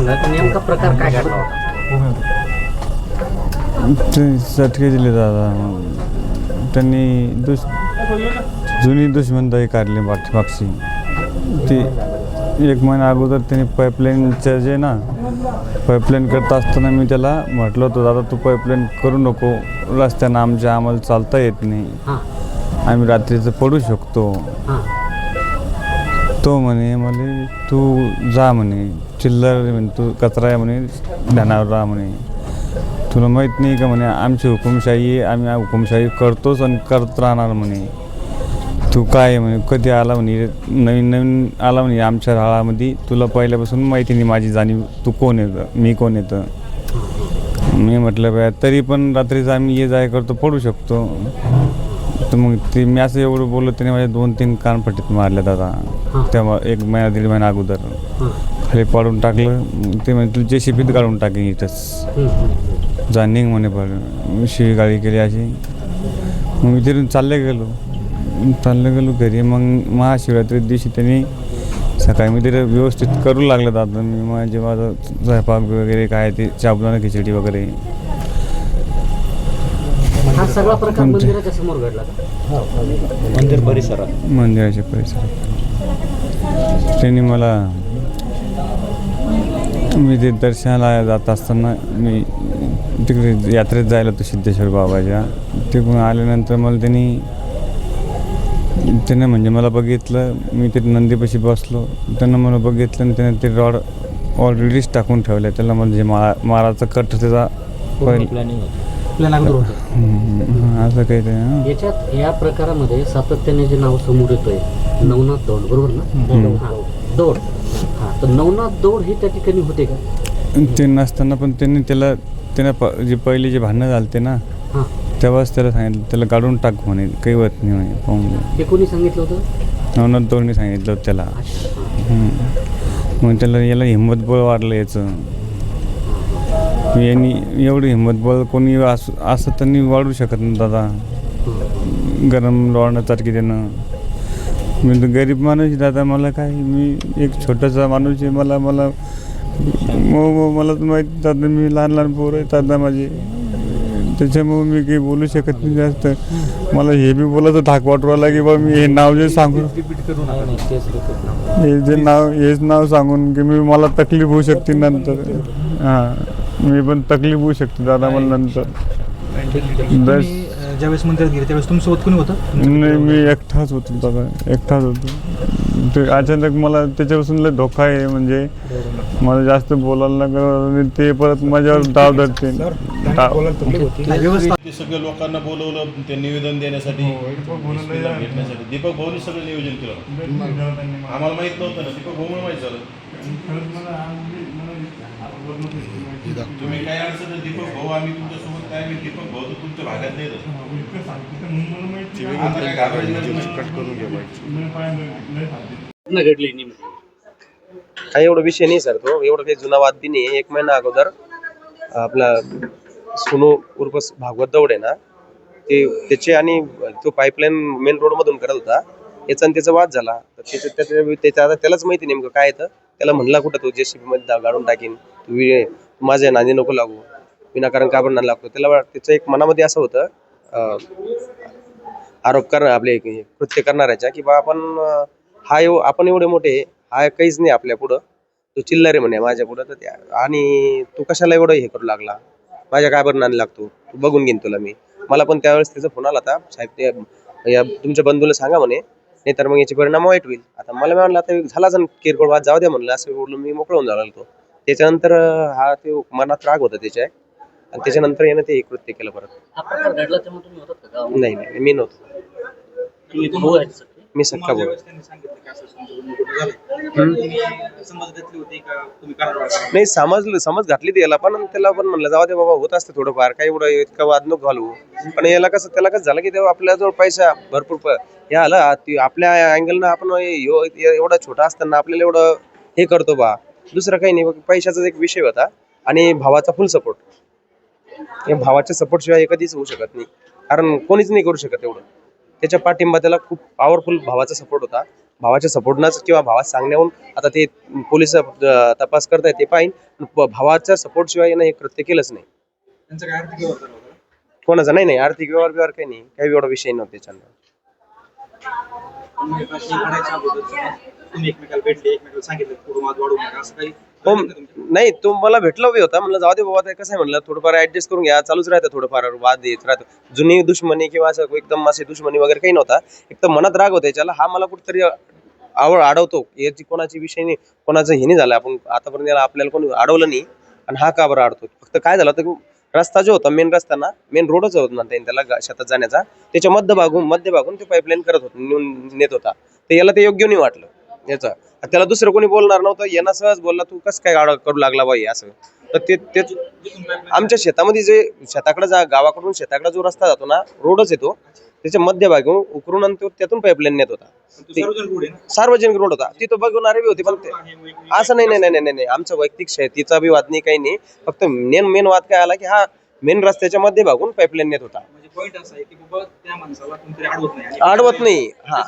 सांगा की नेमका प्रकार काय घडला होता? ते चटके दिले दादा. त्यांनी दुस जुनी दुश्मनदारी काढली पाठीमागची ती एक महिना अगोदर त्यांनी पाईपलाईनचं जे ना पाईपलाईन करत असताना मी त्याला म्हटलं होतं दादा तू पाईपलाईन करू नको. रस्त्यानं आमच्या आम्हाला चालता येत नाही. हां. आम्ही रात्रीचं पडू शकतो. तो म्हणे मला तू जा म्हणे. चिल्लर म्हणे तू कचरा आहे म्हणे ध्यानावर राहा म्हणे. तुला माहीत नाही का म्हणे आमची हुकुमशाही आहे आम्ही हुकुमशाही करतोच आणि करत राहणार म्हणे. तू काय म्हणे कधी आला म्हणे नवीन नवीन आला म्हणे आमच्या राळामध्ये तुला पहिल्यापासून माहिती नाही माझी जाणीव तू कोण येतं मी कोण येतं मी म्हटलं बा तरी पण रात्रीचं आम्ही ये जाय करतो पडू शकतो. तर मग ते मी असं एवढं बोललो त्याने माझ्या दोन तीन कानपट्टीत मारल्या दादा तेव्हा एक महिना दीड महिना अगोदर. हां खाली पाडून टाकलं. ते म्हणजे तुला जे शिपीत काढून टाकेन इथंच. जा निघ म्हणे पण. शिवी गाडी केली अशी. मग मी तिथून चालले गेलो. चालले गेलो घरी. मग महाशिवरात्री दिवशी त्यांनी सकाळी मी तिथे व्यवस्थित करू लागलं दादा. मी माझे माझं स्वयंपाक वगैरे काय ते साबुदाणा खिचडी वगैरे. हा सगळा प्रकार मंदिराच्या समोर घडला का? मंदिर परिसरात. मंदिराच्या परिसरात. त्यांनी मला मी ते दर्शनाला जात असताना मी तिकडे यात्रेत जायला होतो सिद्धेश्वर बाबाच्या. तिकडून आल्यानंतर मला त्यांनी त्याने म्हणजे मला बघितलं मी ते नंदीपाशी बसलो. त्यानं मला बघितलं आणि त्याने ते रॉड ऑलरेडीच टाकून ठेवलं. त्याला म्हणजे जे मा माराचा कट त्याचा असं काही ते हं. याच्यात या प्रकारामध्ये सातत्याने जे नाव समोर येतोय नवनाथ दौड बरोबर ना? दौड. तर नवनाथ दौड हे त्या ठिकाणी होते का ते नसताना पण त्यांनी त्याला त्यानं प जे पहिले जे भांडणं झालते ना हां तेव्हाच त्याला सांगितलं त्याला काढून टाक म्हणे काही होत नाही म्हणे पाहून घे. हे कोणी सांगितलं होतं नवनाथ तोडणी सांगितलं होतं त्याला. हम्म. मग त्याला याला हिंमत बळ वाढलं याचं यांनी एवढी हिंमत बळ कोणी असं असं त्यांनी वाढू शकत नाही दादा. गरम लोळण्यासारखी त्यानं मी तर गरीब माणूस आहे दादा मला काय? मी एक छोटासा माणूस आहे मला मला मग मला तर माहिती दादा मी लहान लहान पोरं आहेत दादा माझे. त्याच्यामुळे मी काही बोलू शकत नाही जास्त. मला हे बी बोलायचं धाक वाटवायला की बा मी हे नाव जे सांगू हे जे नाव हेच नाव सांगून की मी मला तकलीफ होऊ शकते नंतर. हां मी पण तकलीफ होऊ शकते दादा मला नंतर. अ, ज्यावेळेस मंदिरात गेले त्यावेळेस तुमच्यासोबत कोणी होतं? नाही मी एकटाच होतो दादा एकटाच होतो. ते अचानक मला त्याच्यापासून लय धोका आहे म्हणजे मला जास्त बोलायला लागलं ते परत माझ्यावर डाव धरते. ते सगळ्या लोकांना बोलवलं ते निवेदन देण्यासाठी इस्पितळा भेटण्यासाठी. दीपक भाऊनी सगळं नियोजन केलं. आम्हाला माहीत नव्हतं ना दीपक भाऊ माहीत झालं. तुम्ही काय अडचण दीपक भाऊ आम्ही तुमच्यासोबत काय मी दीपक भाऊ तर तुमच्या भागात नाही. घटना घडली काही एवढा विषय नाही सर तो. एवढा काही जुना वाद बी नाही एक महिना अगोदर आपला सुनो उर्फ भागवत दौड आहे ना ते त्याचे आणि तो पाईपलाईन मेन रोड मधून करत होता. याचा आणि त्याचा वाद झाला. आता त्यालाच माहिती नेमकं काय येतं त्याला म्हणला कुठं तू जेसीबी मध्ये गाडून टाकीन. तू वि- तू नांदी नको लागू. विनाकारण का बरं नांद लागतो त्याला वा- त्याचं एक मनामध्ये असं होतं अं, आरोप करणार आपले एक कृत्य करणाऱ्याच्या की बा आपण अं, हा एव आपण एवढे मोठे हा काहीच नाही आपल्या पुढं. तो चिल्लर आहे म्हणे माझ्या पुढं. तर त्या आणि तू कशाला एवढं हे करू लागला? माझ्या काय बरं नांद लागतो? तू बघून घेईन तुला मी. मला पण त्यावेळेस त्याचा फोन आला होता. साहेब ते या तुमच्या बंधूला सांगा म्हणे. नाही तर मग याचे परिणाम वाईट होईल. आता मला म्हणलं आता झालाच ना किरकोळ वाद जाऊ द्या म्हणलं असं बोलून मी मोकळं होऊन झाला तो त्याच्यानंतर हा ते मनात राग होता त्याच्या. आणि त्याच्यानंतर यानं ते कृत्य केलं परत. हा प्रकार घडला तेव्हा तुम्ही होतात का गावामध्ये? नाही नाही मी नव्हतो. तुम्ही भाऊ आहेत सगळे मी सक्का बोल? नाही समजलं समज घातली त्याला पण त्याला पण म्हणलं जाऊ दे बाबा होत असतं थोडंफार काही एवढं इतकं वाद नको घालू. पण याला कसं त्याला कसं झालं की तेव्हा आपल्याजवळ पैसा भरपूर प- हे आला ती आपल्या अँगलनं आपण ह्यो- एवढा छोटा असताना आपल्याला एवढं हे करतो बा. दुसरं काही नाही बघ, पैशाचाच एक विषय होता आणि भावाचा फुल सपोर्ट या भावाच्या सपोर्ट शिवाय हे कधीच होऊ शकत नाही. कारण कोणीच नाही करू शकत एवढं. त्याच्या पाठिंबा त्याला खूप पॉवरफुल भावाचा सपोर्ट होता. भावाच्या सपोर्टनंच किंवा भावा सांगण्याहून आता ते पोलीस तपास करतायत ते पाहिजे भावाच्या सपोर्ट शिवाय यानं हे कृत्य केलंच नाही. त्यांचा काय आर्थिक व्यवहार झाला होता? कोणाचा? नाही नाही आर्थिक व्यवहार व्यवहार काही नाही. काही एवढा विषय नव्हता त्याच्यानं तुम्ही अगोदर एकमेकाला भेटले एकमेकाला सांगितलं वाद वाढू नका असं काही हो नाही तो मला भेटला बी होता. म्हणलं जाऊ दे बाबा आता कसं आहे म्हणलं थोडंफार ऍडजस्ट करून घ्या. चालूच राहतं थोडंफार वाद येत राहतं. जुनी दुश्मनी किंवा असं एकदम असे दुश्मनी वगैरे काही नव्हता. एकदम मनात राग होता याच्याला. हा मला कुठेतरी आवड अडवतो याची कोणाची विषय नाही कोणाचं हे नाही झालं. आपण आतापर्यंत याला आपल्याला कोणी अडवलं नाही. आणि हा का बरं अडतो फक्त काय झालं तर रस्ता जो होता मेन रस्ता ना मेन रोडच होता ना त्याला शेतात जाण्याचा. त्याच्या मध्य भागून मध्य भागून ते पाईपलाईन करत होता नेऊन नेत होता. तर याला ते योग्य नाही वाटलं. याचं. त्याला दुसरं कोणी बोलणार नव्हतं यांना सहज बोलला तू कसं काय गाडा करू लागला बाई? असं. तर ते ते जिथून pipeline- आमच्या शेतामध्ये जे शेताकडे जा गावाकडून शेताकडे जो रस्ता जातो ना रोडच येतो त्याच्या मध्यभागी उकरून आणि तो त्यातून पाईपलाईन नेत होता. सार्वजनिक रोड होता. तिथं बघणारे बी होते पण ते- असं नाही नाही नाही नाही नाही. आमचा वैयक्तिक शेतीचा बी वाद नाही काही नाही. फक्त मेन मेन वाद काय आला की हा मेन रस्त्याच्या मध्यभागून पाईपलाईन नेत होता. पॉईंट असा आहे की बाबा त्या माणसाला कोणतरी अडवत नाही. आणि अडवत नाही. हा.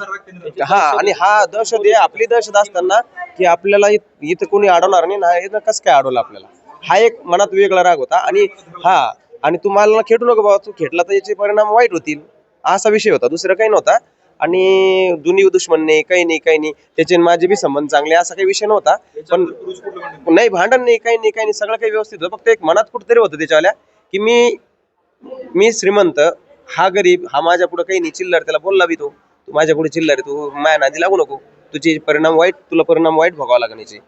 हा आणि हा दहशत आहे आपली दहशत असताना की आपल्याला इत- इथं कोणी अडवणार नाही ना इथं कसं काय अडवलं आपल्याला? हा एक मनात वेगळा राग होता आणि हा आणि तुम्हाला खेटू नको बाबा तू खेटला तर याचे परिणाम वाईट होतील असा विषय होता दुसरं काही नव्हता. आणि जुनी दुश्मन नाही काही नाही काही नाही त्याचे आणि माझे बी संबंध चांगले असा काही विषय नव्हता. पण पुरुष कुठलं? नाही भांडण नाही काही नाही काही नाही सगळं काही व्यवस्थित होतं. फक्त एक मनात कुठतरी होतं त्याच्यावाल्या की मी मी श्रीमंत हा गरीब हा माझ्या पुढे काही नाही. चिल्लर त्याला बोलला बी तो. तू माझ्या पुढे चिल्लर आहे, तू माया नादी लागू नको. तुझे परिणाम वाईट तुला परिणाम वाईट भोगावा लागण्याचे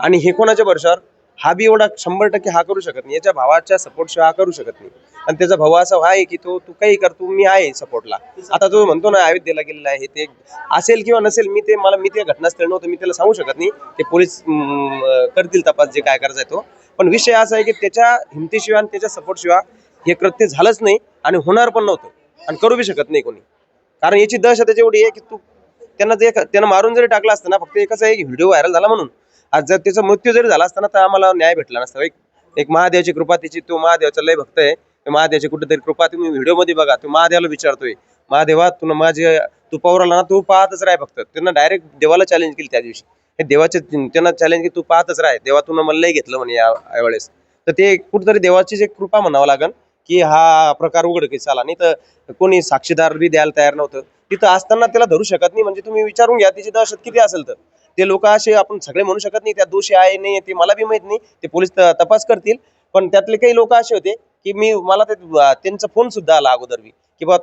आणि हे कोणाच्या भरशावर? हा बी एवढा शंभर टक्के हा करू शकत नाही. याच्या भावाच्या सपोर्ट शिवाय हा करू शकत नाही. आणि त्याचा भाऊ असा आहे की तो तू काही कर तू मी आहे सपोर्टला आता तो म्हणतो ना अयोध्येला गेलेला आहे ते असेल किंवा नसेल मी ते मला मी ते घटनास्थळ नव्हतं मी त्याला सांगू शकत नाही. ते पोलीस अं, करतील तपास जे काय करायचा आहे तो. पण विषय असा आहे की त्याच्या हिमतीशिवाय आणि त्याच्या सपोर्ट शिवाय हे कृत्य झालंच नाही आणि होणार पण नव्हतं. आणि करू बी शकत नाही कोणी. कारण याची दहशत एवढी आहे की तू त्यांना जे त्यांना मारून जरी टाकलं असतं ना फक्त एकच आहे की व्हिडिओ व्हायरल झाला म्हणून. आज जर त्याचा मृत्यू जरी झाला असताना तर आम्हाला न्याय भेटला नसता. एक एक महादेवाची कृपा त्याची तो महादेवाचा लय भक्त आहे. महादेवाची कुठेतरी कृपा तुम्ही व्हिडिओमध्ये बघा. तू महादेवाला विचारतोय महादेवा तुला माझे तू पौराला ना तू पाहतच राह फक्त. त्यांना डायरेक्ट देवाला चॅलेंज केली त्या दिवशी. हे देवाचे त्यांना चॅलेंज की तू पाहतच राह. देवा तुला मला लय घेतलं म्हणे या यावेळेस तर ते कुठेतरी देवाची जे कृपा म्हणावं लागेल की हा प्रकार उघडकीस आला. नाही तर कोणी साक्षीदार बी द्यायला तयार नव्हतं. तिथं असताना त्याला धरू शकत नाही. म्हणजे तुम्ही विचारून घ्या तिची दहशत किती असेल तर. ते लोक असे आपण सगळे म्हणू शकत नाही त्या दोषी आहे नाही ते मला बी माहीत नाही. ते पोलीस तपास करतील. पण त्यातले काही लोक असे होते की मी मला ते त्यांचा फोन सुद्धा आला अगोदर बी. की बा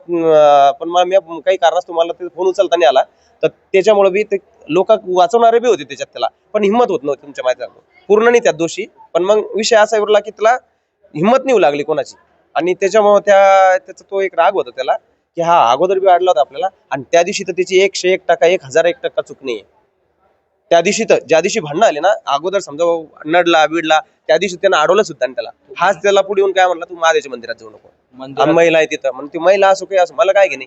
पण मला मी काही कारणास्तव मला ते फोन उचलता नाही आला. तर त्याच्यामुळे बी ते लोक वाचवणारे बी होते त्याच्यात त्याला. पण हिंमत होत नव्हती तुमच्या माहिती पूर्ण नाही त्यात दोषी. पण मग विषय असा उरला की त्याला हिंमत नाही लागली कोणाची. आणि त्याच्यामुळे त्या त्याचा तो एक राग होता त्याला की हा अगोदर बी वाढला होता आपल्याला आणि त्या दिवशी तर त्याची एकशे एक टक्का एक हजार एक टक्का चूक नाही त्या दिवशी तर ज्या दिवशी भांडणं आले ना अगोदर समजा नडला बिडला त्या दिवशी त्यानं अडवलं सुद्धा आणि त्याला. हाच त्याला पुढे येऊन काय म्हणला तू महादेवच्या मंदिरात जाऊ नको. आम्ही महिला आहे तिथं. म्हणून ती महिला असो काही असो मला काय घेणे?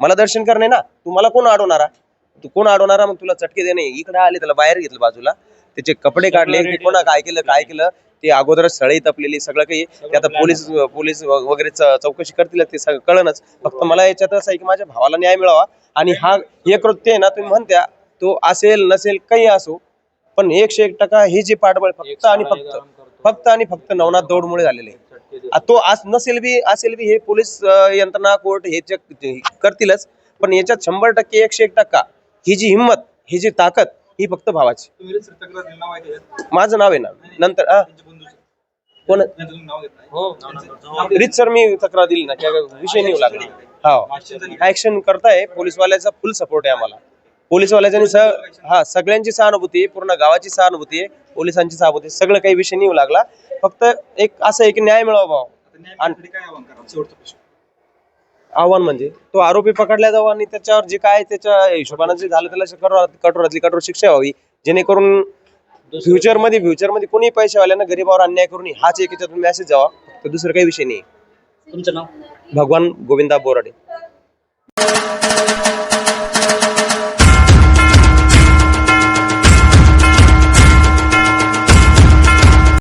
मला दर्शन करणे ना. तू मला कोण अडवणारा तू कोण अडवणारा मग तुला चटके देणे. इकडे आले त्याला बाहेर घेतलं बाजूला. त्याचे कपडे काढले की कोणा काय केलं काय केलं ते अगोदरच सळई तपलेली सगळं काही ते आता पोलीस पोलीस वगैरे च- चौकशी करतील ते सगळं कळणच. फक्त मला याच्यात असं आहे की माझ्या भावाला न्याय मिळावा आणि हा हे कृत्य आहे ना तुम्ही म्हणत्या तो असेल नसेल काही असो पण एकशे एक टक्का हे जे पाठबळ फक्त आणि फक्त फक्त आणि फक्त नवनाथ दौडमुळे झालेले आहे. आ, तो आज नसेल बी असेल बी हे पोलीस अं, यंत्रणा कोर्ट हे हे करतीलच पण याच्यात शंभर टक्के एकशे एक टक्का ही जी हिंमत ही जी ताकद ही फक्त भावाची. तुम्ही रितसर तक्रार दिली, नाव आहे त्याच्यात? माझं नाव आहे ना. नंतर हा. कोण घेत रीत सर मी तक्रार दिली ना त्या विषय नाही लागला. हा. ऍक्शन करताय पोलीसवाल्याचा फुल सपोर्ट आहे आम्हाला. पोलीसवाल्याच्या स हा सगळ्यांची सहानुभूती आहे, पूर्ण गावाची सहानुभूती आहे पोलिसांची सहानुभूती आहे, सगळं काही विषय नाही लागला. फक्त एक असं आहे की न्याय मिळावा भाऊ. आता न्याय मिळण्यासाठी काय आव्हान म्हणजे? तो आरोपी पकडला जावा आणि त्याच्यावर जे काय त्याच्या हिशोबानं जे झालं त्याला कठोर कठोरातली कठोर शिक्षा व्हावी. जेणेकरून फ्युचरमध्ये फ्युचरमध्ये कोणी पैशावाल्यानं गरीबावर अन्याय करू नये हाच एक याच्यातून मेसेज जावा तर दुसरं काही विषय नाही तुमचं नाव? भगवान गोविंदा बोराडे.